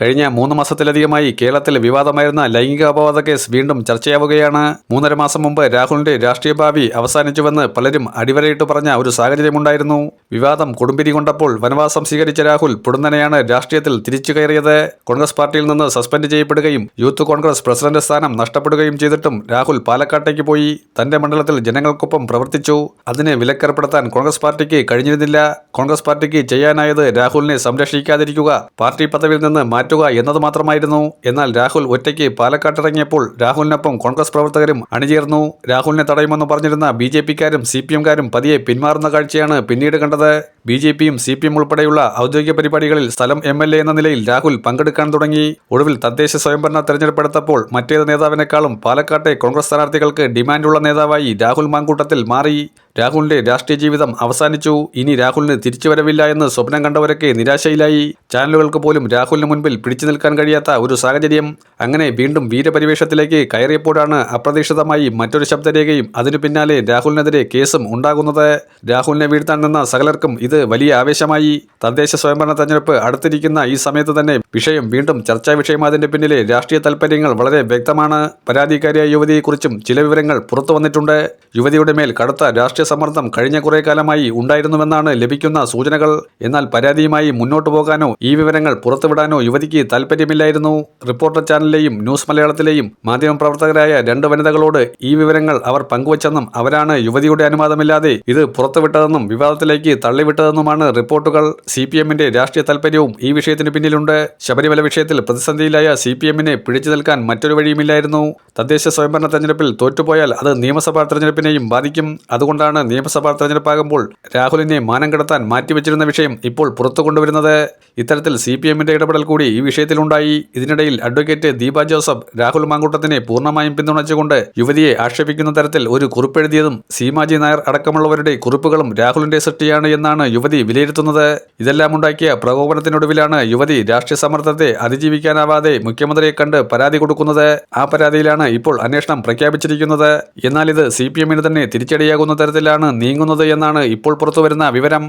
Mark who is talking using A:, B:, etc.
A: കഴിഞ്ഞ മൂന്ന് മാസത്തിലധികമായി കേരളത്തിൽ വിവാദമായിരുന്ന ലൈംഗിക അപവാദ കേസ് വീണ്ടും ചർച്ചയാവുകയാണ്. മൂന്നര മാസം മുമ്പ് രാഹുലിന്റെ രാഷ്ട്രീയ ഭാവി അവസാനിച്ചുവെന്ന് പലരും അടിവരയിട്ട് പറഞ്ഞ ഒരു സാഹചര്യമുണ്ടായിരുന്നു. വിവാദം കൊടുമ്പിരി കൊണ്ടപ്പോൾ വനവാസം സ്വീകരിച്ച രാഹുൽ പുടുന്നനെയാണ് രാഷ്ട്രീയത്തിൽ തിരിച്ചു കയറിയത്. കോൺഗ്രസ് പാർട്ടിയിൽ നിന്ന് സസ്പെൻഡ് ചെയ്യപ്പെടുകയും യൂത്ത് കോൺഗ്രസ് പ്രസിഡന്റ് സ്ഥാനം നഷ്ടപ്പെടുകയും ചെയ്തിട്ടും രാഹുൽ പാലക്കാട്ടേക്ക് പോയി. തന്റെ മണ്ഡലത്തിൽ ജനങ്ങൾക്കൊപ്പം പ്രവർത്തിച്ചു. അതിനെ വിലക്കേർപ്പെടുത്താൻ കോൺഗ്രസ് പാർട്ടിക്ക് കഴിഞ്ഞിരുന്നില്ല. കോൺഗ്രസ് പാർട്ടിക്ക് ചെയ്യാനായത് രാഹുലിനെ സംരക്ഷിക്കാതിരിക്കുക പാർട്ടി പദവിയിൽ നിന്ന് മാറ്റുക എന്നത് മാത്രമായിരുന്നു. എന്നാൽ രാഹുൽ ഒറ്റയ്ക്ക് പാലക്കാട്ടിറങ്ങിയപ്പോൾ രാഹുലിനൊപ്പം കോൺഗ്രസ് പ്രവർത്തകരും അണിചേർന്നു. രാഹുലിനെ തടയുമെന്ന് പറഞ്ഞിരുന്ന ബി ജെ പിക്കാരും സി പി എംകാരും പതിയെ പിന്മാറുന്ന കാഴ്ചയാണ് പിന്നീട് കണ്ടത്. ബി ജെ പിയും സി പി എം ഉൾപ്പെടെയുള്ള ഔദ്യോഗിക പരിപാടികളിൽ സ്ഥലം എം എൽ എ എന്ന നിലയിൽ രാഹുൽ പങ്കെടുക്കാൻ തുടങ്ങി. ഒടുവിൽ തദ്ദേശ സ്വയംഭരണ തെരഞ്ഞെടുപ്പെടുത്തപ്പോൾ മറ്റേത് നേതാവിനേക്കാളും പാലക്കാട്ടെ കോൺഗ്രസ് സ്ഥാനാർത്ഥികൾക്ക് ഡിമാൻഡുള്ള നേതാവായി രാഹുൽ മാങ്കൂട്ടത്തിൽ മാറി. രാഹുലിന്റെ രാഷ്ട്രീയ ജീവിതം അവസാനിച്ചു. ഇനി രാഹുലിന് തിരിച്ചുവരവില്ല എന്ന് സ്വപ്നം കണ്ടവരൊക്കെ നിരാശയിലായി. ചാനലുകൾക്ക് പോലും രാഹുലിന് മുൻപിൽ പിടിച്ചു നിൽക്കാൻ കഴിയാത്ത ഒരു സാഹചര്യം. അങ്ങനെ വീണ്ടും വീരപരിവേഷത്തിലേക്ക് കയറിയപ്പോഴാണ് അപ്രതീക്ഷിതമായി മറ്റൊരു ശബ്ദരേഖയും അതിനു പിന്നാലെ രാഹുലിനെതിരെ കേസും ഉണ്ടാകുന്നത്. രാഹുലിനെ വീഴ്ത്താൻ നിന്ന സകലർക്കും ഇത് വലിയ ആവേശമായി. തദ്ദേശ സ്വയംഭരണ തെരഞ്ഞെടുപ്പ് അടുത്തിരിക്കുന്ന ഈ സമയത്ത് തന്നെ വിഷയം വീണ്ടും ചർച്ചാ വിഷയമായതിന്റെ പിന്നിലെ രാഷ്ട്രീയ താൽപര്യങ്ങൾ വളരെ വ്യക്തമാണ്. പരാതിക്കാരിയായ യുവതിയെക്കുറിച്ചും ചില വിവരങ്ങൾ പുറത്തു വന്നിട്ടുണ്ട്. യുവതിയുടെ മേൽ കടുത്ത രാഷ്ട്രീയ സമ്മർദ്ദം കഴിഞ്ഞ കുറേ കാലമായി ഉണ്ടായിരുന്നുവെന്നാണ് ലഭിക്കുന്ന സൂചനകൾ. എന്നാൽ പരാതിയുമായി മുന്നോട്ടു പോകാനോ ഈ വിവരങ്ങൾ പുറത്തുവിടാനോ യുവതിക്ക് താൽപ്പര്യമില്ലായിരുന്നു. റിപ്പോർട്ടർ ചാനലിലെയും ന്യൂസ് മലയാളത്തിലെയും മാധ്യമപ്രവർത്തകരായ രണ്ട് വനിതകളോട് ഈ വിവരങ്ങൾ അവർ പങ്കുവച്ചെന്നും അവരാണ് യുവതിയുടെ അനുവാദമില്ലാതെ ഇത് പുറത്തുവിട്ടതെന്നും വിവാദത്തിലേക്ക് തള്ളിവിട്ടതെന്നുമാണ് റിപ്പോർട്ടുകൾ. സി പി എമ്മിന്റെ രാഷ്ട്രീയ താൽപര്യവും ഈ വിഷയത്തിന് പിന്നിലുണ്ട്. ശബരിമല വിഷയത്തിൽ പ്രതിസന്ധിയിലായ സി പി എമ്മിനെ പിടിച്ചു നിൽക്കാൻ മറ്റൊരു വഴിയുമില്ലായിരുന്നു. തദ്ദേശ സ്വയംഭരണ തെരഞ്ഞെടുപ്പിൽ തോറ്റുപോയാൽ അത് നിയമസഭാ തെരഞ്ഞെടുപ്പിനെയും ബാധിക്കും. അതുകൊണ്ടാണ് നിയമസഭാ തെരഞ്ഞെടുപ്പാകുമ്പോൾ രാഹുലിനെ മാനം കടത്താൻ മാറ്റിവെച്ചിരുന്ന വിഷയം ഇപ്പോൾ പുറത്തു കൊണ്ടുവരുന്നത്? ഇത്തരത്തിൽ സി പി എമ്മിന്റെ ഇടപെടൽ കൂടി ഈ വിഷയത്തിലുണ്ടായി. ഇതിനിടയിൽ അഡ്വക്കേറ്റ് ദീപ ജോസഫ് രാഹുൽ മാങ്കൂട്ടത്തിനെ പൂർണമായും പിന്തുണച്ചുകൊണ്ട് യുവതിയെ ആക്ഷേപിക്കുന്ന തരത്തിൽ ഒരു കുറിപ്പെഴുതിയതും സീമാജി നായർ അടക്കമുള്ളവരുടെ കുറിപ്പുകളും രാഹുലിന്റെ സൃഷ്ടിയാണ് എന്നാണ് യുവതി വിലയിരുത്തുന്നത്. ഇതെല്ലാം ഉണ്ടാക്കിയ പ്രകോപനത്തിനൊടുവിലാണ് യുവതി രാഷ്ട്രീയ സമ്മർദ്ദത്തെ അതിജീവിക്കാനാവാതെ മുഖ്യമന്ത്രിയെ കണ്ട് പരാതി കൊടുക്കുന്നത്. ആ പരാതിയിലാണ് ഇപ്പോൾ അന്വേഷണം പ്രഖ്യാപിച്ചിരിക്കുന്നത്. എന്നാൽ ഇത് സി പി എമ്മിന് തന്നെ തിരിച്ചടിയാകുന്ന തരത്തിലാണ് നീങ്ങുന്നത് എന്നാണ് ഇപ്പോൾ പുറത്തുവരുന്ന വിവരം.